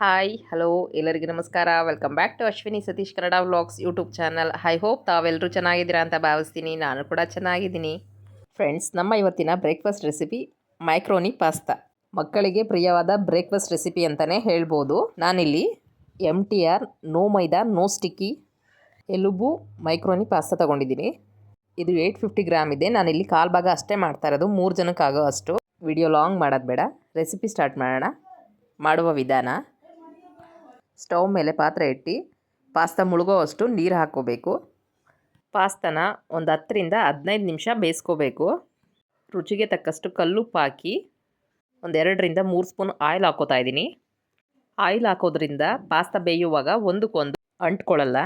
Hi, hello, ಎಲ್ಲರಿಗೂ ನಮಸ್ಕಾರ. Welcome back to Ashwini Satish Kannada vlogs YouTube channel. I hope ತಾವೆಲ್ಲರೂ ಚೆನ್ನಾಗಿದ್ದೀರಾ ಅಂತ ಭಾವಿಸ್ತೀನಿ. ನಾನು ಕೂಡ ಚೆನ್ನಾಗಿದ್ದೀನಿ. ಫ್ರೆಂಡ್ಸ್ ನಮ್ಮ ಇವತ್ತಿನ ಬ್ರೇಕ್ಫಾಸ್ಟ್ ರೆಸಿಪಿ ಮೈಕ್ರೋನಿ ಪಾಸ್ತಾ ಮಕ್ಕಳಿಗೆ ಪ್ರಿಯವಾದ ಬ್ರೇಕ್ಫಾಸ್ಟ್ ರೆಸಿಪಿ ಅಂತಲೇ ಹೇಳ್ಬೋದು. ನಾನಿಲ್ಲಿ M T R no maida no sticky ಎಲುಬು ಮೈಕ್ರೋನಿ ಪಾಸ್ತಾ ತೊಗೊಂಡಿದ್ದೀನಿ. ಇದು ಏಯ್ಟ್ ಫಿಫ್ಟಿ ಗ್ರಾಮ್ ಇದೆ. ನಾನಿಲ್ಲಿ ಕಾಲು ಭಾಗ ಅಷ್ಟೇ ಮಾಡ್ತಾ ಇರೋದು. ಮೂರು ಜನಕ್ಕಾಗೋ ಅಷ್ಟು. ವಿಡಿಯೋ ಲಾಂಗ್ ಮಾಡೋದು ಬೇಡ. ರೆಸಿಪಿ ಸ್ಟಾರ್ಟ್ ಮಾಡೋಣ. ಮಾಡುವ ವಿಧಾನ. ಸ್ಟವ್ ಮೇಲೆ ಪಾತ್ರೆ ಇಟ್ಟು ಪಾಸ್ತಾ ಮುಳುಗೋ ಅಷ್ಟು ನೀರು ಹಾಕ್ಕೋಬೇಕು. ಪಾಸ್ತಾನ ಒಂದು ಹತ್ತರಿಂದ ಹದಿನೈದು ನಿಮಿಷ ಬೇಯಿಸ್ಕೋಬೇಕು. ರುಚಿಗೆ ತಕ್ಕಷ್ಟು ಕಲ್ಲುಪ್ಪು ಹಾಕಿ ಒಂದೆರಡರಿಂದ ಮೂರು ಸ್ಪೂನ್ ಆಯಿಲ್ ಹಾಕೋತಾ ಇದ್ದೀನಿ. ಆಯಿಲ್ ಹಾಕೋದ್ರಿಂದ ಪಾಸ್ತಾ ಬೇಯುವಾಗ ಒಂದಕ್ಕೊಂದು ಅಂಟ್ಕೊಳ್ಳಲ್ಲ.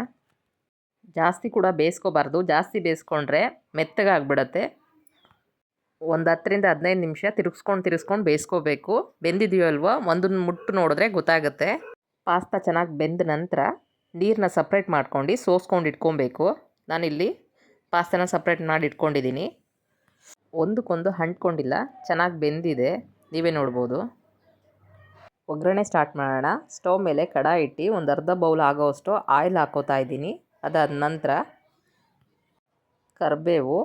ಜಾಸ್ತಿ ಕೂಡ ಬೇಯಿಸ್ಕೋಬಾರ್ದು. ಜಾಸ್ತಿ ಬೇಯಿಸ್ಕೊಂಡ್ರೆ ಮೆತ್ತಗಾಗ್ಬಿಡತ್ತೆ. ಒಂದು ಹತ್ತರಿಂದ ಹದಿನೈದು ನಿಮಿಷ ತಿರುಗಿಸ್ಕೊಂಡು ತಿರುಗಿಸ್ಕೊಂಡು ಬೇಯಿಸ್ಕೋಬೇಕು. ಬೆಂದಿದೆಯೋ ಅಲ್ವೋ ಒಂದನ್ನು ಮುಟ್ಟು ನೋಡಿದ್ರೆ ಗೊತ್ತಾಗುತ್ತೆ. ಪಾಸ್ತಾ ಚೆನ್ನಾಗಿ ಬೆಂದ ನಂತರ ನೀರನ್ನ ಸಪ್ರೇಟ್ ಮಾಡ್ಕೊಂಡು ಸೋಸ್ಕೊಂಡು ಇಟ್ಕೊಬೇಕು. ನಾನಿಲ್ಲಿ ಪಾಸ್ತಾನ ಸಪ್ರೇಟ್ ಮಾಡಿ ಇಟ್ಕೊಂಡಿದ್ದೀನಿ. ಒಂದಕ್ಕೊಂದು ಅಂಟ್ಕೊಂಡಿಲ್ಲ ಚೆನ್ನಾಗಿ ಬೆಂದಿದೆ. ನೀವೇ ನೋಡ್ಬೋದು. ಒಗ್ಗರಣೆ ಸ್ಟಾರ್ಟ್ ಮಾಡೋಣ. ಸ್ಟವ್ ಮೇಲೆ ಕಡಾಯಿ ಇಟ್ಟು ಒಂದು ಅರ್ಧ ಬೌಲ್ ಆಗೋವಷ್ಟು ಆಯಿಲ್ ಹಾಕೋತಾ ಇದ್ದೀನಿ. ಅದಾದ ನಂತರ ಕರಿಬೇವು,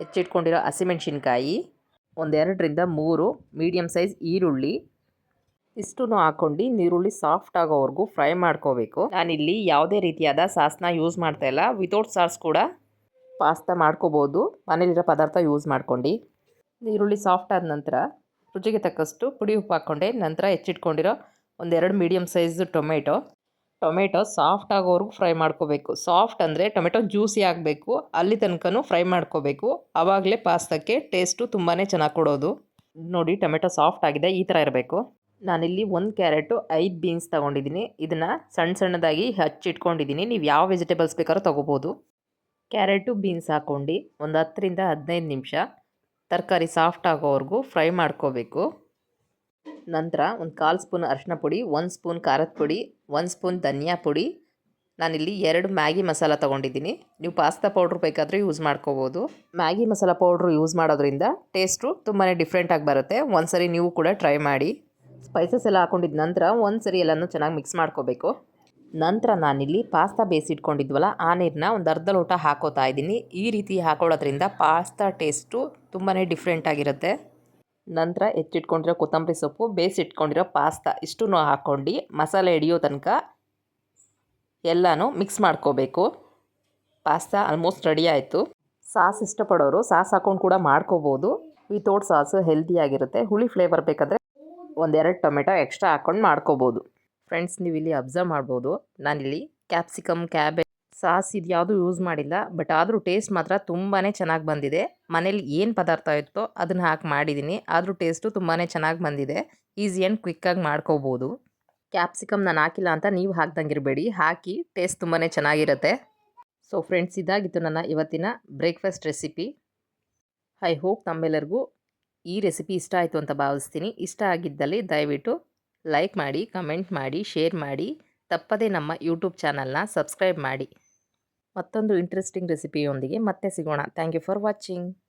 ಹೆಚ್ಚಿಟ್ಕೊಂಡಿರೋ ಹಸಿಮೆಣ್ಸಿನ್ಕಾಯಿ, ಒಂದೆರಡರಿಂದ ಮೂರು ಮೀಡಿಯಮ್ ಸೈಜ್ ಈರುಳ್ಳಿ ಇಷ್ಟು ಹಾಕೊಂಡು ನೀರುಳ್ಳಿ ಸಾಫ್ಟ್ ಆಗೋವರೆಗೂ ಫ್ರೈ ಮಾಡ್ಕೋಬೇಕು. ನಾನಿಲ್ಲಿ ಯಾವುದೇ ರೀತಿಯಾದ ಸಾಸ್ನ ಯೂಸ್ ಮಾಡ್ತಾ ಇಲ್ಲ. ವಿತೌಟ್ ಸಾಸ್ ಕೂಡ ಪಾಸ್ತಾ ಮಾಡ್ಕೋಬೋದು. ಮನೇಲಿರೋ ಪದಾರ್ಥ ಯೂಸ್ ಮಾಡ್ಕೊಂಡು. ನೀರುಳ್ಳಿ ಸಾಫ್ಟ್ ಆದ ನಂತರ ರುಚಿಗೆ ತಕ್ಕಷ್ಟು ಪುಡಿ ಉಪ್ಪು ಹಾಕ್ಕೊಂಡೆ. ನಂತರ ಹೆಚ್ಚಿಟ್ಕೊಂಡಿರೋ ಒಂದೆರಡು medium size tomato. Tomato soft ಆಗೋವರೆಗೂ ಫ್ರೈ ಮಾಡ್ಕೋಬೇಕು. ಸಾಫ್ಟ್ ಅಂದರೆ ಟೊಮೆಟೊ ಜ್ಯೂಸಿ ಆಗಬೇಕು. ಅಲ್ಲಿ ತನಕನೂ ಫ್ರೈ ಮಾಡ್ಕೋಬೇಕು. ಆವಾಗಲೇ ಪಾಸ್ತಕ್ಕೆ ಟೇಸ್ಟು ತುಂಬಾ ಚೆನ್ನಾಗಿ ಕೊಡೋದು. ನೋಡಿ ಟೊಮೆಟೊ ಸಾಫ್ಟ್ ಆಗಿದೆ. ಈ ಥರ ಇರಬೇಕು. ನಾನಿಲ್ಲಿ ಒಂದು ಕ್ಯಾರೆಟು ಐದು ಬೀನ್ಸ್ ತೊಗೊಂಡಿದ್ದೀನಿ. ಇದನ್ನು ಸಣ್ಣ ಸಣ್ಣದಾಗಿ ಹಚ್ಚಿಟ್ಕೊಂಡಿದ್ದೀನಿ. ನೀವು ಯಾವ ವೆಜಿಟೇಬಲ್ಸ್ ಬೇಕಾದ್ರೂ ತೊಗೋಬೋದು. ಕ್ಯಾರೆಟು ಬೀನ್ಸ್ ಹಾಕ್ಕೊಂಡು ಒಂದು ಹತ್ತರಿಂದ ಹದಿನೈದು ನಿಮಿಷ ತರಕಾರಿ ಸಾಫ್ಟ್ ಆಗೋವರೆಗೂ ಫ್ರೈ ಮಾಡ್ಕೋಬೇಕು. ನಂತರ ಒಂದು ಕಾಲು ಸ್ಪೂನ್ ಅರಿಶಿನ ಪುಡಿ, ಒಂದು ಸ್ಪೂನ್ ಖಾರದ ಪುಡಿ, ಒಂದು ಸ್ಪೂನ್ ಧನಿಯಾ ಪುಡಿ. ನಾನಿಲ್ಲಿ ಎರಡು ಮ್ಯಾಗಿ ಮಸಾಲ ತೊಗೊಂಡಿದ್ದೀನಿ. ನೀವು ಪಾಸ್ತಾ ಪೌಡ್ರ್ ಬೇಕಾದರೂ ಯೂಸ್ ಮಾಡ್ಕೋಬೋದು. ಮ್ಯಾಗಿ ಮಸಾಲ ಪೌಡ್ರು ಯೂಸ್ ಮಾಡೋದ್ರಿಂದ ಟೇಸ್ಟು ತುಂಬಾ ಡಿಫ್ರೆಂಟಾಗಿ ಬರುತ್ತೆ. ಒಂದು ಸರಿ ನೀವು ಕೂಡ ಟ್ರೈ ಮಾಡಿ. ಸ್ಪೈಸಸ್ ಎಲ್ಲ ಹಾಕೊಂಡಿದ ನಂತರ ಒಂದು ಸರಿ ಎಲ್ಲನೂ ಚೆನ್ನಾಗಿ ಮಿಕ್ಸ್ ಮಾಡ್ಕೋಬೇಕು. ನಂತರ ನಾನಿಲ್ಲಿ ಪಾಸ್ತಾ ಬೇಯಿಸಿಟ್ಕೊಂಡಿದ್ವಲ್ಲ ಆ ನೀರನ್ನ ಒಂದು ಅರ್ಧ ಲೋಟ ಹಾಕೋತಾ ಇದ್ದೀನಿ. ಈ ರೀತಿ ಹಾಕೊಳ್ಳೋದ್ರಿಂದ ಪಾಸ್ತಾ ಟೇಸ್ಟು ತುಂಬಾ ಡಿಫ್ರೆಂಟ್ ಆಗಿರುತ್ತೆ. ನಂತರ ಹೆಚ್ಚಿಟ್ಕೊಂಡಿರೋ ಕೊತ್ತಂಬರಿ ಸೊಪ್ಪು ಬೇಯಿಸಿಟ್ಕೊಂಡಿರೋ ಪಾಸ್ತಾ ಇಷ್ಟು ಹಾಕ್ಕೊಂಡು ಮಸಾಲೆ ಹಿಡಿಯೋ ತನಕ ಎಲ್ಲನೂ ಮಿಕ್ಸ್ ಮಾಡ್ಕೋಬೇಕು. ಪಾಸ್ತಾ ಆಲ್ಮೋಸ್ಟ್ ರೆಡಿ ಆಯಿತು. ಸಾಸ್ ಇಷ್ಟಪಡೋರು ಸಾಸ್ ಹಾಕೊಂಡು ಕೂಡ ಮಾಡ್ಕೋಬೋದು. ವಿತೌಟ್ ಸಾಸು ಹೆಲ್ದಿಯಾಗಿರುತ್ತೆ ಹುಳಿ ಫ್ಲೇವರ್ ಬೇಕಾದರೆ ಒಂದೆರಡು ಟೊಮೆಟೊ ಎಕ್ಸ್ಟ್ರಾ ಹಾಕ್ಕೊಂಡು ಮಾಡ್ಕೋಬೋದು. ಫ್ರೆಂಡ್ಸ್ ನೀವು ಇಲ್ಲಿ ಅಬ್ಸರ್ವ್ ಮಾಡ್ಬೋದು. ನಾನಿಲ್ಲಿ ಕ್ಯಾಪ್ಸಿಕಮ್ ಕ್ಯಾಬೇಜ್ ಸಾಸ್ ಇದು ಯಾವುದು ಯೂಸ್ ಮಾಡಿಲ್ಲ, ಬಟ್ ಆದರೂ ಟೇಸ್ಟ್ ಮಾತ್ರ ತುಂಬಾ ಚೆನ್ನಾಗಿ ಬಂದಿದೆ. ಮನೇಲಿ ಏನು ಪದಾರ್ಥ ಇತ್ತೋ ಅದನ್ನು ಹಾಕಿ ಮಾಡಿದ್ದೀನಿ ಆದರೂ ಟೇಸ್ಟು ತುಂಬಾ ಚೆನ್ನಾಗಿ ಬಂದಿದೆ. ಈಸಿ ಆ್ಯಂಡ್ ಕ್ವಿಕ್ಕಾಗಿ ಮಾಡ್ಕೋಬೋದು. ಕ್ಯಾಪ್ಸಿಕಮ್ ನಾನು ಹಾಕಿಲ್ಲ ಅಂತ ನೀವು ಹಾಕ್ದಂಗಿರಬೇಡಿ. ಹಾಕಿ ಟೇಸ್ಟ್ ತುಂಬಾ ಚೆನ್ನಾಗಿರುತ್ತೆ. ಸೊ ಫ್ರೆಂಡ್ಸ್ ಇದಾಗಿತ್ತು ನನ್ನ ಇವತ್ತಿನ ಬ್ರೇಕ್ಫಾಸ್ಟ್ ರೆಸಿಪಿ. ಐ ಹೋಪ್ ನಮ್ಮೆಲ್ಲರಿಗೂ ಈ ರೆಸಿಪಿ ಇಷ್ಟ ಆಯಿತು ಅಂತ ಭಾವಿಸ್ತೀನಿ. ಇಷ್ಟ ಆಗಿದ್ದಲ್ಲಿ ದಯವಿಟ್ಟು ಲೈಕ್ ಮಾಡಿ, ಕಮೆಂಟ್ ಮಾಡಿ, ಶೇರ್ ಮಾಡಿ. ತಪ್ಪದೇ ನಮ್ಮ ಯೂಟ್ಯೂಬ್ ಚಾನಲ್ನ ಸಬ್ಸ್ಕ್ರೈಬ್ ಮಾಡಿ. ಮತ್ತೊಂದು ಇಂಟ್ರೆಸ್ಟಿಂಗ್ ರೆಸಿಪಿಯೊಂದಿಗೆ ಮತ್ತೆ ಸಿಗೋಣ. Thank you for watching.